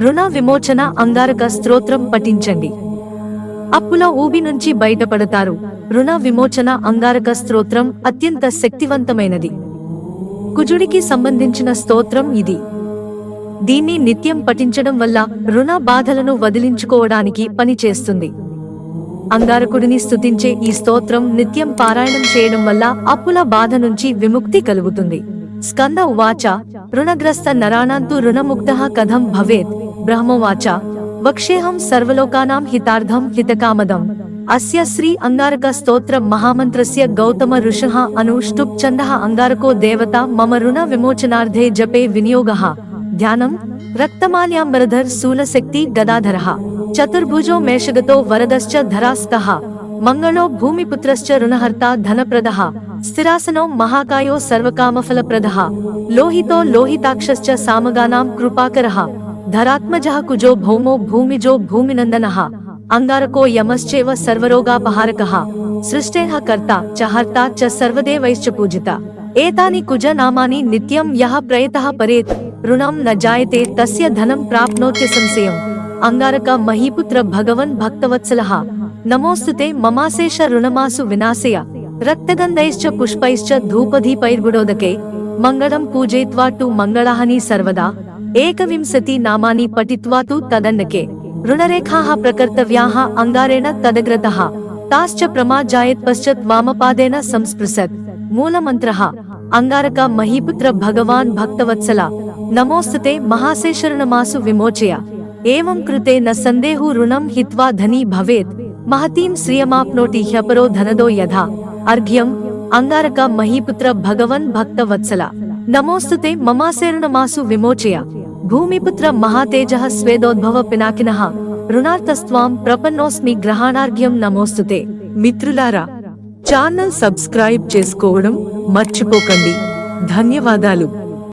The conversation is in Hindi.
రుణ విమోచన అంగారక స్తోత్రం పఠించండి. అప్పుల ఊబి నుంచి బయటపడతారు. రుణ విమోచన అంగారక స్తోత్రం అత్యంత శక్తివంతమైనది. కుజుడికి సంబంధించిన స్తోత్రం ఇది. దీన్ని నిత్యం పఠించడం వల్ల రుణ బాధలను వదిలించుకోవడానికి పనిచేస్తుంది అంగారకుడిని స్తుతించే ఈ స్తోత్రం నిత్యం పారాయణం చేయడం వల్ల అప్పుల బాధ నుంచి విముక్తి కలుగుతుంది. స్కంద ఉవాచ రుణగ్రస్త నరాణాంతు రుణముక్త కథం భవేత్. ब्रह्मवाचा वक्षेहम सर्वलोकानां हितार्थम हितकामदम अस्य श्री अंगारक स्तोत्र महामंत्रस्य गौतम ऋषिः अनुष्टुप छन्दः अंगारको देवता मम ऋण विमोचनार्थे जपे विनियोगः। ध्यानम रक्तमाल्याम्बरधर शूलशक्ति गदाधरः। चतुर्भुजो मेषगतो वरदश्च धरास्तः। मंगलो भूमिपुत्रश्च ऋणहर्ता धनप्रदः। स्थिरासनो महाकायो सर्वकामफलप्रदः। लोहितो लोहिताक्षश्च सामगानां कृपाकरः। ధరాత్మజః కుజో భౌమో భూమిజో భూమినందనః అంగారకో యమశ్చేవ సర్వరోగాపహారకః సృష్టేః కర్త చ హర్త చ సర్వదేవైశ్చ పూజిత ఏతాని కుజ నామాని నిత్యం యః ప్రయతః పరేత్ రుణం న జాయతే తస్య ధనం ప్రాప్నోత్య సంశయం అంగారక మహీపుత్ర భగవన్ భక్తవత్సలః నమోస్తుతే మమాశేష రుణమాసు వినాశయ రక్తగంధైశ్చ పుష్పైశ్చ ధూపదీపైర్గుడోదకే మంగళం పూజయిత్వా టు మంగళాహని సర్వదా एकविंशति नामानि पठित्वा तु तदन्नके ऋणरेखाः ऋणरेखा प्रकर्तव्या तदग्रतः ताश्च प्रमा जायेत् पश्चात् वामपादेन मूल मंत्र अंगारक महीपुत्र भगवान भक्तवत्सला नमोऽस्तुते महासेशरणमासु विमोचय एवं कृते न संदेहु ऋणं हित्वा धनी भवेत महतीम श्रियमाप्नोति ह्यपरो धनदो यथा अर्घ्यम అంగారక మహీపుత్ర భగవన్ భక్త వత్సల నమోస్తుతే మమాశేరుణమాసు విమోచయ. భూమిపుత్ర మహాతేజ స్వేదోద్భవ పినాకిన. రుణార్థస్వాం ప్రపన్నోస్మి గ్రహాణార్ఘ్యం నమోస్తుతే. మిత్రులారా ఛానల్ సబ్స్క్రైబ్ చేసుకోవడం మర్చిపోకండి. ధన్యవాదాలు.